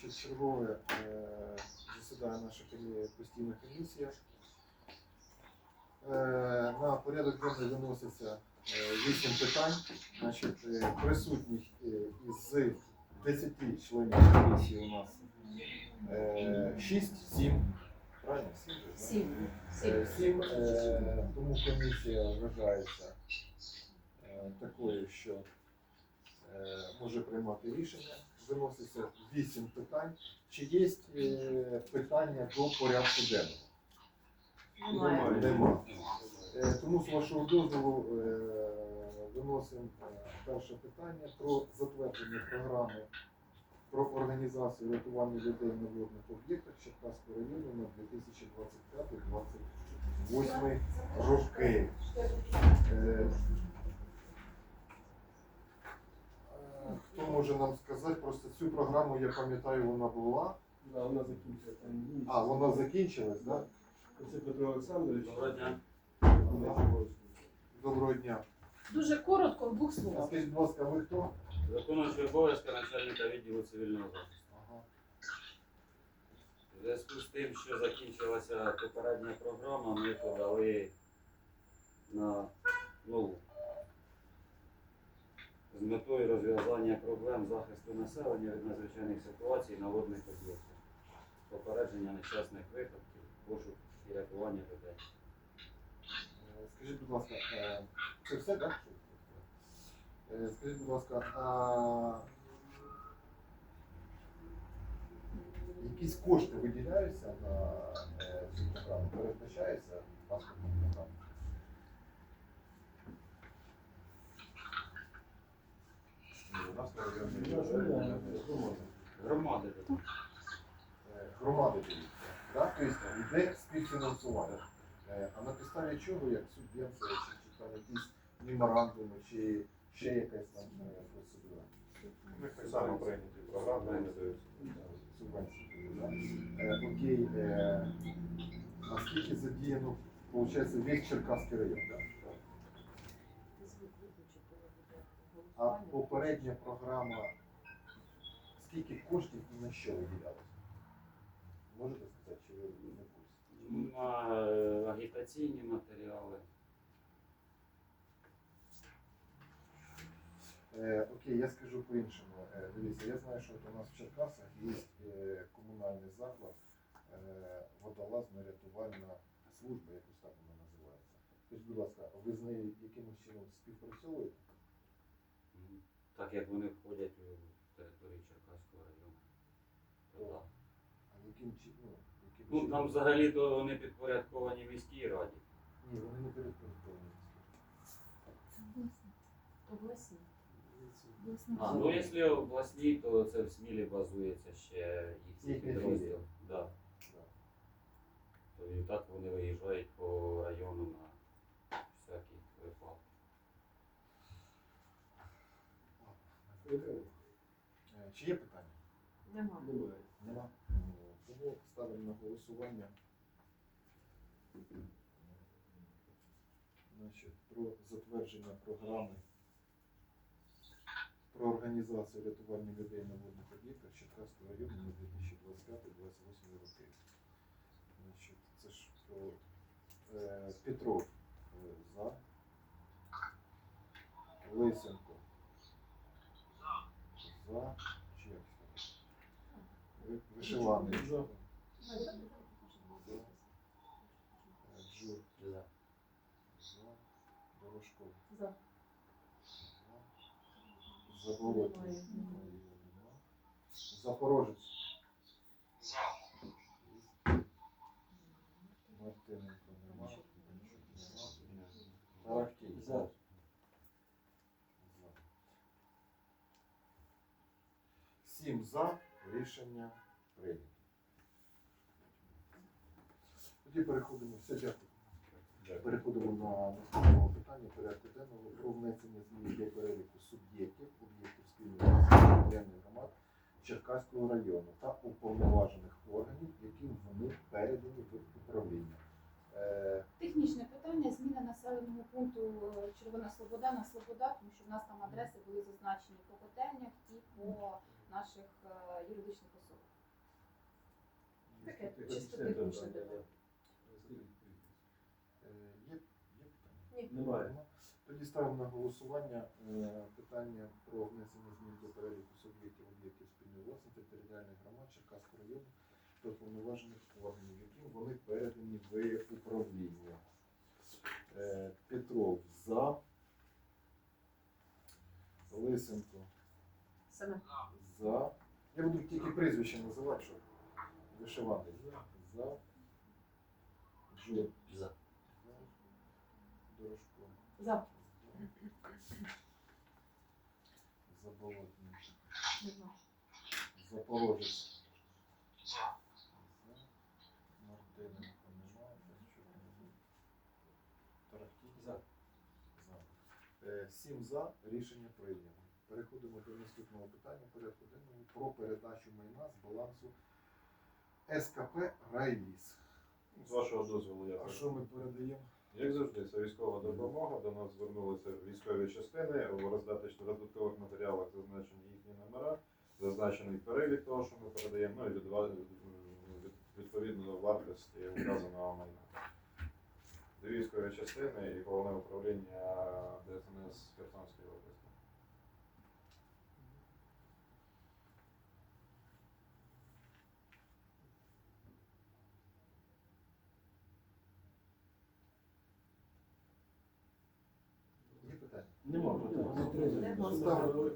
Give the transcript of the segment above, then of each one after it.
Значить, чергове е, засідає наша постійна комісія. Е, на порядок денний виноситься е, вісім питань. Значить, е, присутніх е, із 10 членів комісії у нас е, 6-7. Правильно? Сім же, да? Сім. Е, Сім, е, тому комісія вважається е, такою, що е, може приймати рішення. Виноситься вісім питань. Чи є е, питання до порядку денного? Немає. Нема. Е, Тому з вашого дозволу е, виносимо перше питання про затвердження програми про організацію рятування людей на водних об'єктах Черкаського району на 2025-2028 роки. Е, е, Хто може нам сказати, просто цю програму, я пам'ятаю, вона була. Да, вона закінчила там. ні. А, вона закінчилась, так? Це Петро Олександрович. Доброго дня. Доброго дня. Дуже коротко, в двох А словах. Скажіть, будь ласка, ви хто? Виконуючий обов'язки начальника відділу цивільного захисту. Ага. У зв'язку з тим, що закінчилася попередня програма, ми подали на нову. З метою розв'язання проблем захисту населення від надзвичайних ситуацій на водних об'єктах, попередження нещасних випадків, пошук і рятування людей. Е, Скажіть, будь ласка, е, це все, так? Е, Скажіть, будь ласка, а якісь кошти виділяються на цю програму? Передбачається паспортна програма? Громади Громади дивіться, так? Тобто йде співфінансування. Е, А на підставі чого, як субвенція, чи, чи там якісь меморандуми, чи ще якась там е, процедура? Них прийняті програми, вони дають. субвенції. Да? Е, окей, е, наскільки задіяно, виходить, весь Черкаський район, да? А попередня програма, скільки коштів і на що виділялося? Можете сказати, чи ви не в курсі? На е, агітаційні матеріали. Е, окей, я скажу по-іншому. Е, дивіться, я знаю, що от у нас в Черкасах є е, комунальний заклад, е, водолазно-рятувальна служба, якось так вона називається. Скажіть, будь ласка, ви з нею якимось чином співпрацьовуєте? Так як вони входять у територію Черкаського району. То да. А яким чином? Ну, яким Ну чином? там взагалі то вони підпорядковані міській раді. Ні, вони не підпорядковані. Обласні. А, ну якщо обласні, то це в Смілі базується ще їхній Їхня підрозділ. філія. Да. Да. То і так вони виїжджають по району на Чи є питання? Нема. Немає. Нема. Тому ставимо на голосування. Значить, про затвердження програми про організацію рятування людей на водних об'єктах Черкаського району на 2025-2028 роки. Значить, це ж про е, Петров е, за. Лисенко. За. Чи як сказати? Ви- Вишиваний. За. Джур. За. Дорожков. За. За. Заболотний. Запорожець. 7 за рішення прийнято. Тоді переходимо все, дякую. Переходимо на наступне питання порядку денного про внесення змін для переліку суб'єктів, об'єктів спільної територіальних громад Черкаського району та уповноважених органів, яким вони передані в управління. Е, Технічне питання, зміна населеного пункту е, Червона Слобода на Слобода, тому що в нас там адреси були зазначені по котельнях і по наших е, юридичних особах. Таке, чисто технічне питання. Е, Є, питання? Немає. Тоді ставимо на голосування е, питання про внесення змін до переліку суб'єктів об'єктів спільної власності територіальних громад Черкаського району та повноважених органів, яким вони передані в управління. Петров за. Лисенко Саме. За. Я буду тільки прізвище називати, щоб вишивати. За. За. Джур. За. Дорожко. За. Заболотний. Запорожець. За. Мартиненко немає. Тарахтій. За. За. Е, Сім за. Рішення прийнято. Переходимо до наступного питання порядку денного про передачу майна з балансу СКП Райліс. З вашого дозволу я А що ми передаємо? Як завжди, це військова допомога. До нас звернулися військові частини. В роздаточних додаткових матеріалах зазначені їхні номера, зазначений перелік того, що ми передаємо, ну і відповідно до вартості вказаного майна. Дві військові частини і головне управління ДСНС Херсонської області. Є питання? Нема питань. Нема. Ставимо.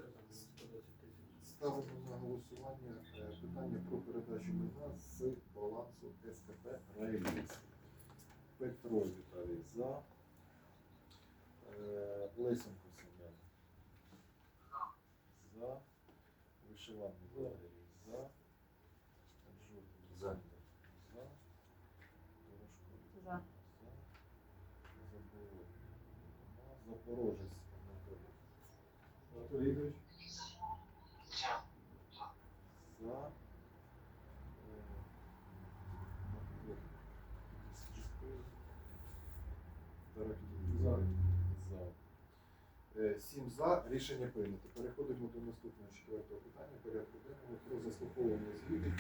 Ставимо на голосування е, питання про передачу майна з балансу СКП Рейс. Петро Віталій за. Е, Лисенко Семен. За. Вишиванний Валерій за. Джур За. Олександр За. Дорошко За. за. Заболотний. Нема. Запорожець Анатолій. Ігорович. За. За. За. Е, Сім за. Рішення прийнято. Переходимо до наступного четвертого питання порядку денного про заслуховування звітів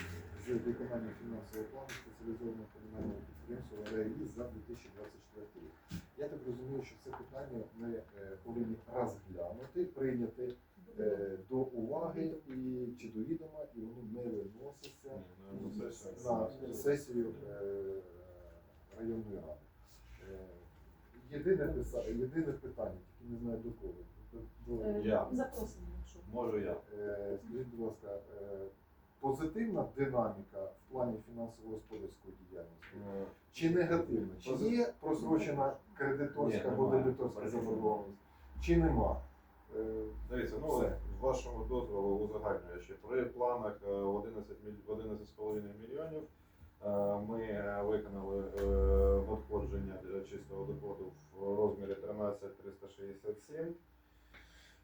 з виконання фінансового плану спеціалізованого комунального підприємства РАІ за 2024 рік. Я так розумію, що це питання ми е, повинні розглянути, прийняти е, до уваги і чи до відома, і воно не виноситься на сесію е, районної ради. Єдине, писа- єдине питання, тільки не знаю до кого. До- до- Я. Запросимо, якщо. Можу я. Скажіть, будь ласка, позитивна динаміка в плані фінансово-господарської діяльності Е, чи негативна? Чи є просрочена кредиторська або дебіторська заборгованість? Чи нема? Е, Дивіться, ну Все. з вашого дозволу узагальнюючи, при планах е, 11 11,5 мільйонів е, ми е, виконали надходження для чистого доходу в розмірі 13367.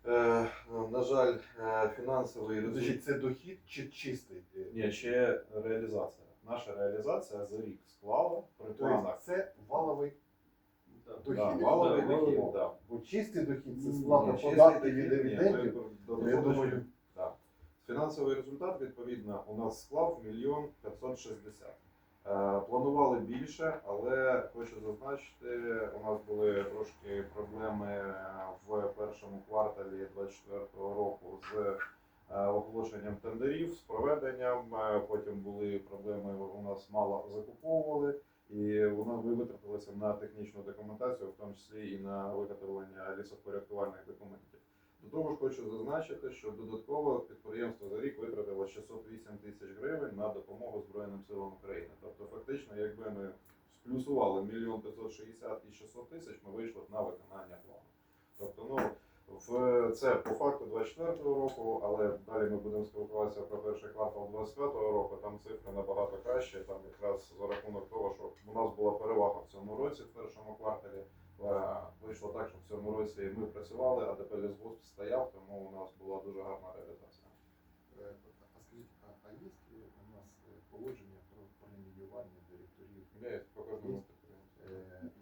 Е, На жаль, е, фінансовий результат. Це дохід чи чистий? Ні, ще реалізація. Наша реалізація за рік склала при Тобто планах. це валовий дохід. Да, валовий Да, дохід, да. Бо чистий дохід це сплата дохід, ні, дивідендів. Я думаю. Фінансовий результат, відповідно, у нас склав мільйон 560. Е, Планували більше, але хочу зазначити, у нас були трошки проблеми е, в першому кварталі 2024 року з е, оголошенням тендерів, з проведенням. Потім були проблеми, у нас мало закуповували, і воно ви витратилося на технічну документацію, в тому числі і на виготовлення лісопорядкувальних документів. До того ж, хочу зазначити, що додатково підприємство за рік витратило 608 тисяч гривень на допомогу Збройним силам України. Тобто, фактично, якби ми сплюсували мільйон 560 і 600 тисяч, ми вийшли б на виконання плану. Тобто, ну в це по факту 24 року, але далі ми будемо спілкуватися про перший квартал 25 року. Там цифри набагато краще. Там якраз за рахунок того, що у нас була перевага в цьому році, в першому кварталі. Е, Вийшло так, що в цьому році ми працювали, а тепер лісгосп стояв, тому у нас була дуже гарна реалізація. е, а скажіть, а, є у нас е, положення про преміювання директорів? Я по кожному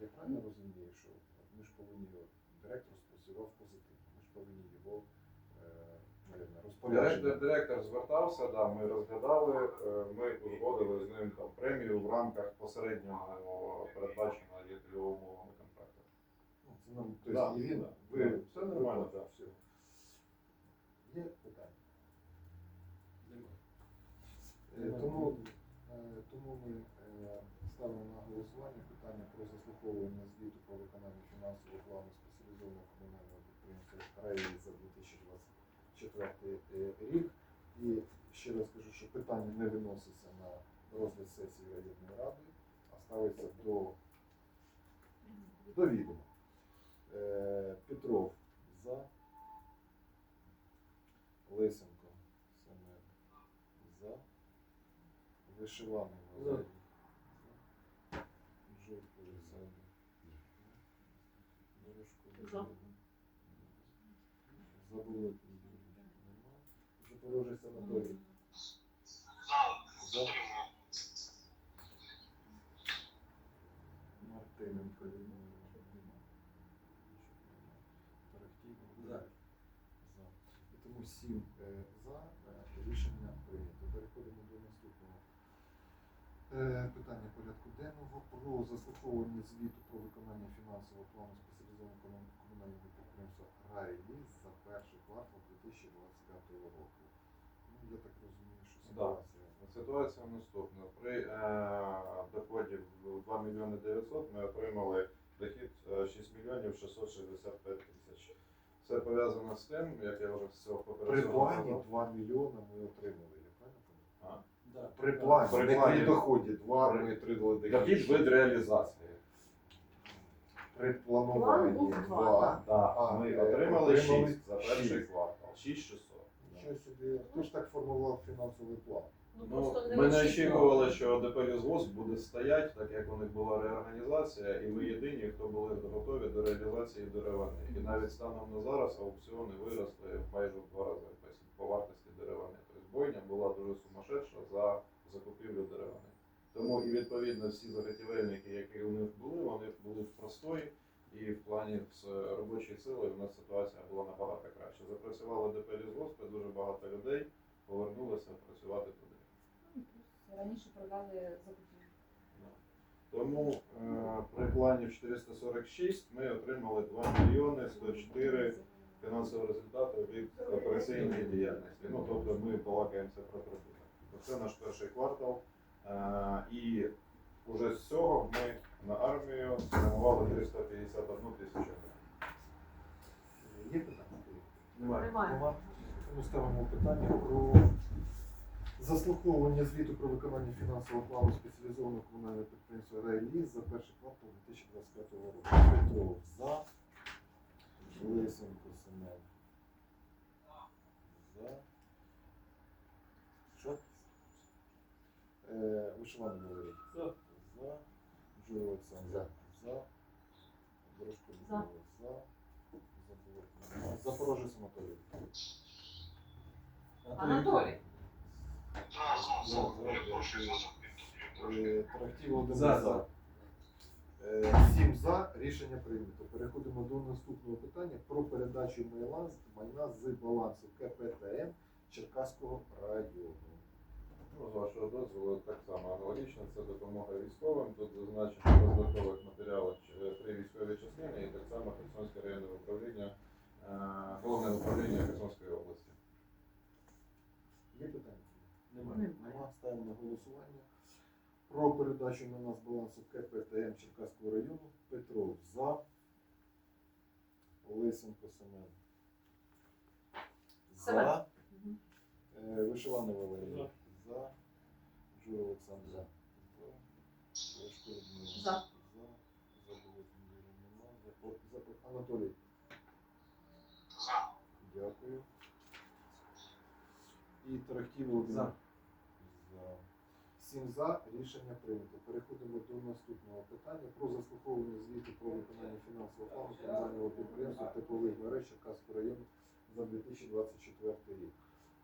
Я правильно розумію, що ми ж повинні директор спрацював позитивно. Ми ж повинні його наверно, Директор, звертався, да, ми розглядали, ми узгодили з ним там премію в рамках посереднього передбаченого є умовами контракту. Ну, нам Да, не да. ви Все нормально, так. Все. Є питання. Е, Тому, е, тому ми е, ставимо на голосування питання про заслуховування звіту про виконання фінансового плану спеціалізованого комунального підприємства РАІ за 2024 е, рік. І ще раз кажу, що питання не виноситься на розгляд сесії районної ради, а ставиться до, до відома. Е, Петров за. Лисенко Семен за. Вишиваний За. Валерій. За. Журко Олександр. Дорожко За. Валерій. Забулик Юрій. Нема. Запорожець Анатолій. За. Мартиненко Людмила. Нема. Тарахтій За. за. І тому сім е, за е, рішення прийнято. Переходимо до наступного е, питання порядку денного про заслуховування звіту про виконання фінансового плану спеціалізованого комунального підприємства «Райліс» за перший квартал 2025 року. Ну, я так розумію, що ситуація. Ситуація наступна. При е, доході в 2 мільйони 900 ми отримали дохід е, 6 мільйонів 665 тисяч. Це пов'язано з тим, як я вже з цього При попередньо плані 2 мільйони ми отримали, я правильно пам'ятаю? При плані, При не плані. при доході 2 При- ми отримали дохід. Дохід від реалізації. При План був 2. два, Да, А, ми е, отримали отримали 6 за перший шість. квартал. 6600. Нічого собі. Хто ж так формував фінансовий план? Ну, Ну, просто не ми не очікували. очікували, що ДП «Лісгосп» буде стояти, так як у них була реорганізація, і ми єдині, хто були готові до реалізації деревини. І навіть станом на зараз аукціони виросли майже в два рази по- по вартості деревини. Бойня була дуже сумасшедша за закупівлю деревини. Тому і відповідно всі заготівельники, які у них були, вони були в простої. І в плані з робочої сили у нас ситуація була набагато краще. Запрацювали ДП «Лісгоспи», дуже багато людей повернулися працювати туди. Раніше продали закупівлю. Тому е, при плані в 446 ми отримали 2 мільйони 104 фінансового результату від операційної діяльності. Ну тобто ми балакаємося про прибуток. Це наш перший квартал. Е, і вже з цього ми на армію спрямували 351 тисячу гривень. Є питання? Немає. Нема. Тому ставимо питання про заслуховування звіту про виконання фінансового плану спеціалізованого комунального підприємства «Райліс» за перший квартал 2025 року. Петров за. Лисенко Семен. За. Що? Е, Вишиваний Валерій. За. За. Джур Олександр. За. За. Людмила. За. Забулок нема. Запорожець Анатолій. Анатолій. За. Е, Тарахтій Володимир За. за. Е, Сім за. Рішення прийнято. Переходимо до наступного питання про передачу майна, майна з балансу КПТМ Черкаського району. Ну, з вашого дозволу, так само аналогічно, це допомога військовим. Тут зазначено в роздаткових матеріалах е, три військові частини і так само Херсонське районне управління, е, головне управління Херсонської області. Є питання? Немає. Нема. Ставимо на голосування. Про передачу на нас балансу КПТМ Черкаського району. Петров за. Лисенко Семен. За. Е, Валерій. За. За. Джур Олександр. За. Лешко Людмила. За. За. Юрій нема. Запор- Запор- Анатолій. За. Дякую. І Тарахтій Володимир. За. За. Сім за. Рішення прийнято. Переходимо до наступного питання про заслуховування звіту про виконання фінансового плану комунального підприємства теплових мереж Черкаського району за 2024 рік.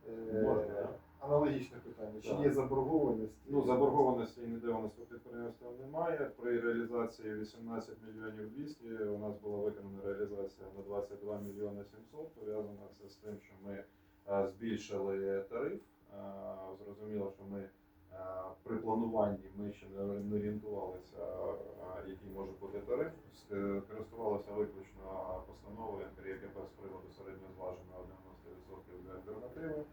Е, Аналогічне питання. Чи є заборгованість? Ну, заборгованості ніде у нас по підприємствам немає. При реалізації 18 мільйонів 200 у нас була виконана реалізація на 22 мільйони 700. Пов'язано це з тим, що ми е, збільшили тариф. Е, Зрозуміло, що ми при плануванні ми ще не орієнтувалися, е, який може бути тариф. Користувалися виключно постановою НКРЄКП з приводу середньозваженого 90% для альтернативи.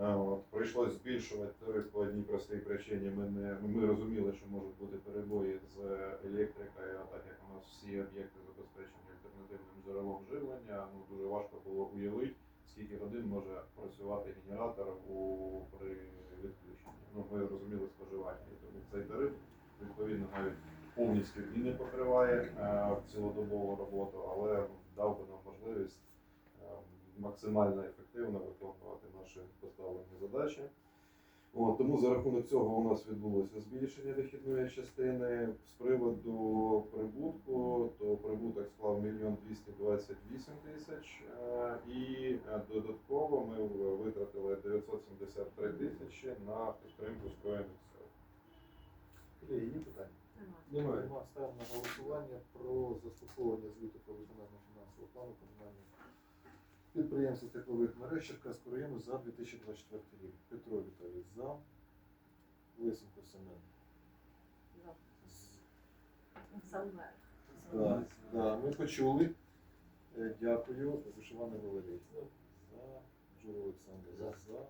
Е, От, прийшлось збільшувати тариф по одній простій причині. Ми не ми розуміли, що можуть бути перебої з електрикою, а так як у нас всі об'єкти забезпечені альтернативним джерелом живлення, ну дуже важко було уявити, скільки годин може працювати генератор у при відключенні. Ну ми розуміли споживання, тому цей тариф відповідно навіть повністю і не покриває е, цілодобову роботу, але дав би нам можливість е, максимально ефективно виконувати наші поставлені задачі. От, тому за рахунок цього у нас відбулося збільшення дохідної частини. З приводу прибутку, то прибуток склав 1 228 тисяч, е, і е, додатково ми витратили 973 тисячі на підтримку Збройних сил. Є питання? Немає. Нема. Ставимо на голосування про заслуховування звіту про виконання фінансового плану комунальних підприємств теплових мереж Черкаського району за 2024 рік. Петро Віталій за. Лисенко Семен. Да, да, ми почули. Е, Дякую. Вишиваний Валерій. За. Джур Олександр. За. За.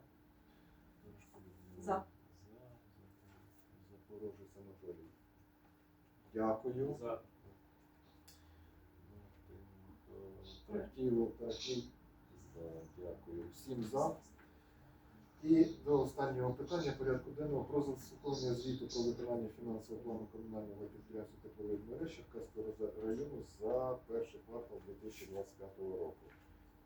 Дорожко Людмила. За. За. Запорожець Анатолій. Дякую. За. Трактіло, трактіль. За. Дякую. Всім за. І до останнього питання порядку денного про заслуховування звіту про виконання фінансового плану комунального підприємства теплових мереж Черкаського району за перший квартал 2025 року.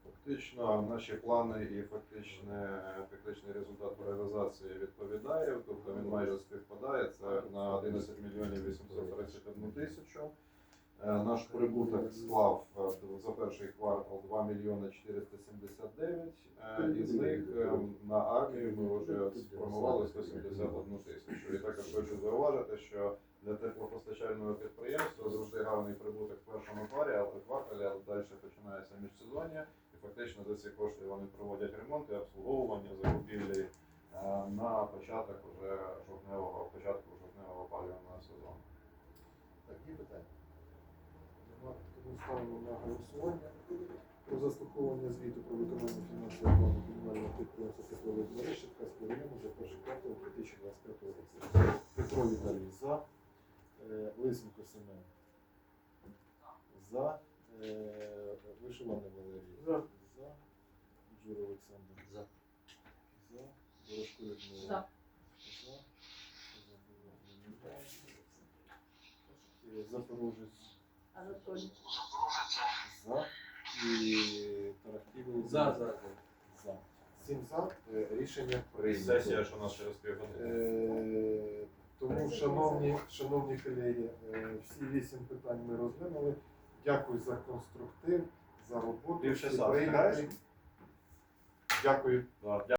Фактично, наші плани і фактичне, фактичний результат реалізації відповідає, тобто він майже співпадає. Це на 11 мільйонів 831 тисячу. Е, Наш прибуток склав е, за перший квартал 2 мільйони 479, е, із них на армію ми вже сформували 171 тисячу. І також хочу зауважити, що для теплопостачального підприємства завжди гарний прибуток в першому кварталі, але кварталі, але далі починається міжсезоння. І фактично за ці кошти вони проводять ремонт і обслуговування закупівлі на початок уже жовтневого початку жовтневого опалювального сезону. Так, є питання? Ставимо на голосування про заслуховування звіту про виконання фінансового плану комунального підприємства теплових мереж Черкаського району за перший квартал 2025 року. Петро Віталій за. Е, Лисенко Семен. За. Е, Вишиваний Валерій. За. За. Джур Олександр. За. За. Дорожко Людмила. За. За. Запорожець. Анатолій. За. І Тарахтів. За, за. За. Сім за. Е, Рішення прийнято. Сесія, що нас через півгодини. Е, Тому, шановні, шановні колеги, е, всі вісім питань ми розглянули. Дякую за конструктив, за роботу. Півчаса Всі прийняті. встигаєш? Дякую. Да.